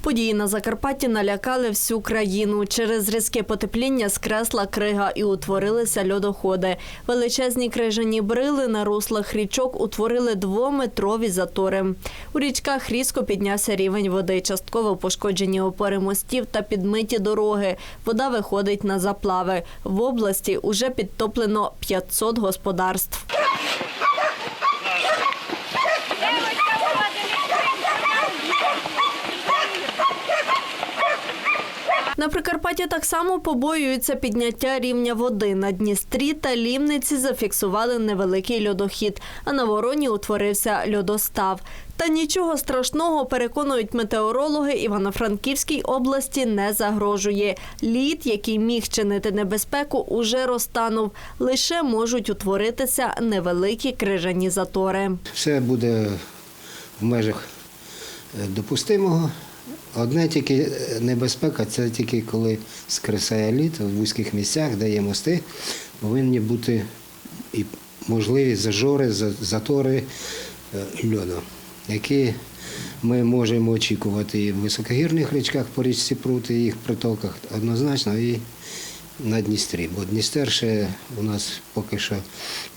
Події на Закарпатті налякали всю країну. Через різке потепління скресла крига і утворилися льодоходи. Величезні крижані брили на руслах річок утворили двометрові затори. У річках різко піднявся рівень води, частково пошкоджені опори мостів та підмиті дороги. Вода виходить на заплави. В області уже підтоплено 500 господарств. На Прикарпатті так само побоюються підняття рівня води. На Дністрі та Лімниці зафіксували невеликий льодохід, а на вороні утворився льодостав. Та нічого страшного, переконують метеорологи, Івано-Франківській області не загрожує. Лід, який міг чинити небезпеку, уже розтанув. Лише можуть утворитися невеликі крижані затори. Все буде в межах е, допустимого. Одне тільки е, небезпека це тільки коли скресає лід в вузьких місцях, де є мости, повинні бути і можливі зажори, затори е, льоду, які ми можемо очікувати і в високогірних річках по річці Прут, і їх притоках однозначно, і на Дністрі. Бо Дністер ще у нас поки що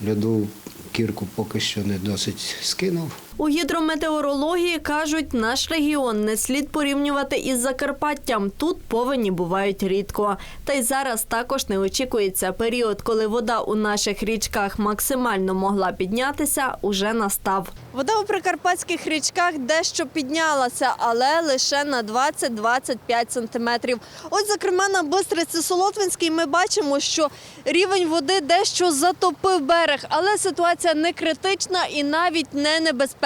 льоду кірку поки що не досить скинув. У гідрометеорології кажуть, наш регіон не слід порівнювати із Закарпаттям. Тут повені бувають рідко. Та й зараз також не очікується період, коли вода у наших річках максимально могла піднятися, уже настав. Вода у прикарпатських річках дещо піднялася, але лише на 20-25 сантиметрів. Ось, зокрема, на Бистриці Солотвинській ми бачимо, що рівень води дещо затопив берег, але ситуація не критична і навіть не небезпечна.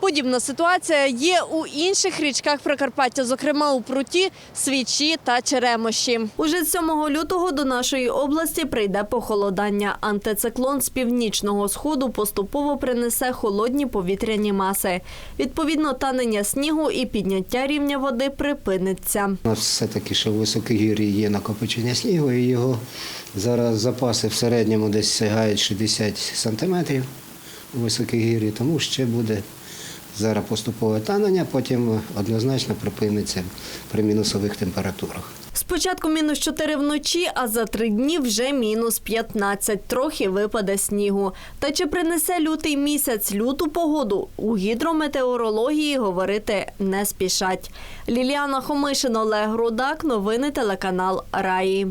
Подібна ситуація є у інших річках Прикарпаття, зокрема у Пруті, Свічі та Черемоші. Уже 7 лютого до нашої області прийде похолодання. Антициклон з північного сходу поступово принесе холодні повітряні маси. Відповідно, танення снігу і підняття рівня води припиниться. У нас все-таки ще в високогір'ї є накопичення снігу, і його зараз запаси в середньому десь сягають 60 сантиметрів у високогір'ї, тому ще буде зараз поступове танення, потім однозначно припиниться при мінусових температурах. Спочатку мінус 4 вночі, а за три дні вже мінус 15. Трохи випаде снігу. Та чи принесе лютий місяць люту погоду? У гідрометеорології говорити не спішать. Ліліана Хомишин, Олег Рудак. Новини телеканал Раї.